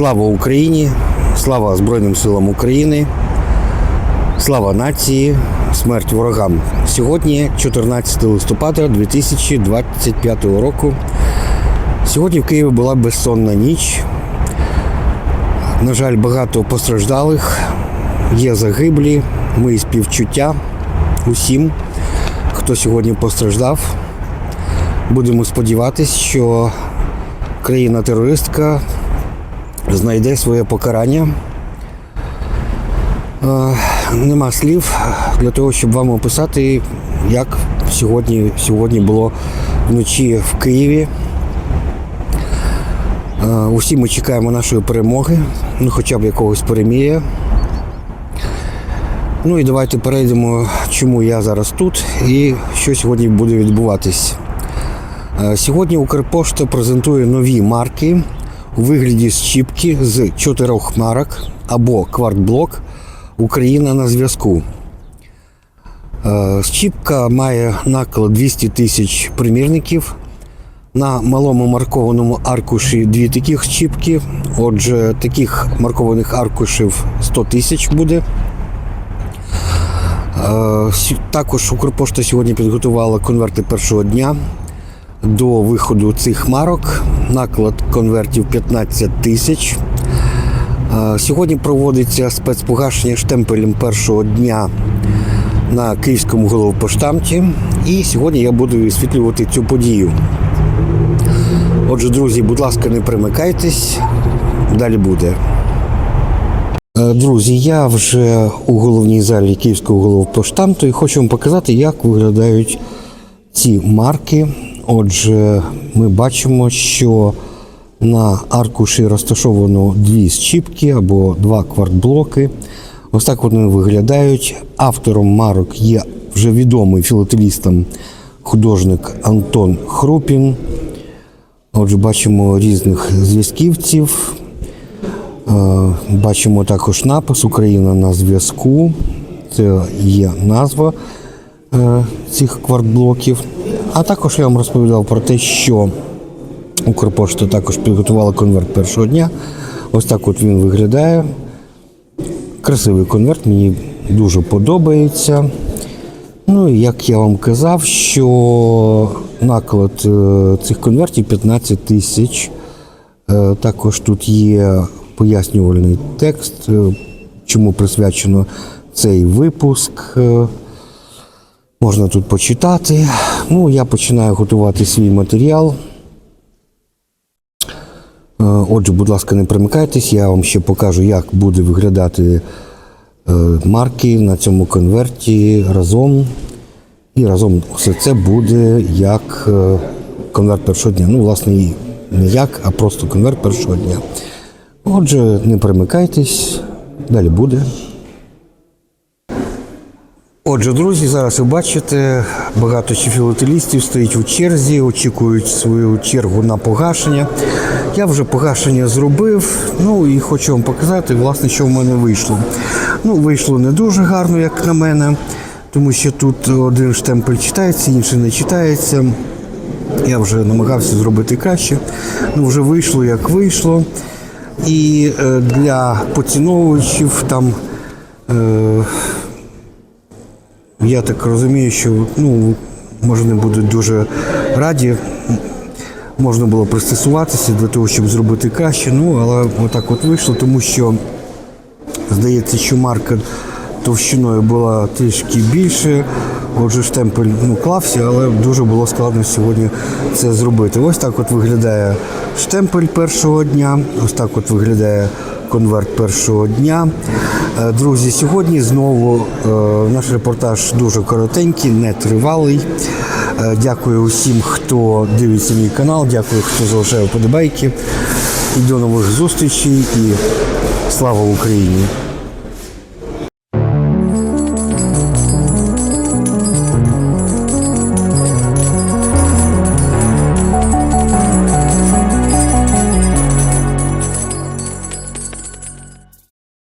Слава Україні! Слава Збройним силам України! Слава нації! Смерть ворогам! Сьогодні 14 листопада 2025 року. Сьогодні в Києві була безсонна ніч. На жаль, багато постраждалих, є загиблі. Мої співчуття усім, хто сьогодні постраждав. Будемо сподіватися, що країна-терористка знайде своє покарання. Е, Нема слів для того, щоб вам описати, як сьогодні, сьогодні було вночі в Києві. Е, Усі ми чекаємо нашої перемоги, ну хоча б якогось переміря. Ну і давайте перейдемо, чому я зараз тут і що сьогодні буде відбуватись. Е, Сьогодні Укрпошта презентує нові марки у вигляді щіпки з чотирьох марок або квартблок Україна на зв'язку. Е, Щіпка має наклад 200 тисяч примірників. На малому маркованому аркуші дві таких щіпки. Отже, таких маркованих аркушів 100 тисяч буде. Е, Також Укрпошта сьогодні підготувала конверти першого дня до виходу цих марок. Наклад конвертів 15 тисяч. Сьогодні проводиться спецпогашення штемпелем першого дня на київському головпоштамті. І сьогодні я буду висвітлювати цю подію. Отже, друзі, будь ласка, не примикайтесь, далі буде. Е, Друзі, я вже у головній залі Київського головпоштамту і хочу вам показати, як виглядають ці марки. Отже, ми бачимо, що на аркуші розташовано дві щіпки або два квартблоки. Ось так вони виглядають. Автором марок є вже відомий філателістам художник Антон Хрупін. Отже, бачимо різних зв'язківців. Е, Бачимо також напис Україна на зв'язку. Це є назва цих квартблоків. А також я вам розповідав про те, що Укрпошта також підготувала конверт першого дня. Ось так от він виглядає. Красивий конверт, мені дуже подобається. Ну і як я вам казав, що наклад е, цих конвертів 15 тисяч. Е, Також тут є пояснювальний текст, е, чому присвячено цей випуск. Можна тут почитати. Ну, я починаю готувати свій матеріал. Е, Отже, будь ласка, не примикайтесь, я вам ще покажу, як буде виглядати е, марки на цьому конверті разом. І разом все це буде як е, конверт першого дня. Ну, власне, не як, а просто конверт першого дня. Отже, не примикайтесь, далі буде. Отже, друзі, зараз ви бачите, багато ще філателістів стоять у черзі, очікують свою чергу на погашення. Я вже погашення зробив, ну і хочу вам показати, власне, що в мене вийшло. Ну, вийшло не дуже гарно, як на мене, тому що тут один штемпель читається, інший не читається. Я вже намагався зробити краще. Ну, вже вийшло, як вийшло. І е, для поціновувачів там. Е, я так розумію, що ну, може не будуть дуже раді. Можна було пристосуватися для того, щоб зробити краще. Ну, але отак от вийшло, тому що здається, що марка товщиною була трішки більше. Отже, штемпель ну, клався, але дуже було складно сьогодні це зробити. Ось так от виглядає штемпель першого дня, ось так от виглядає конверт першого дня. Е, Друзі, сьогодні знову е, наш репортаж дуже коротенький, не тривалий. Е, Дякую усім, хто дивиться мій канал, дякую, хто залишає вподобайки. І до нових зустрічей і слава Україні!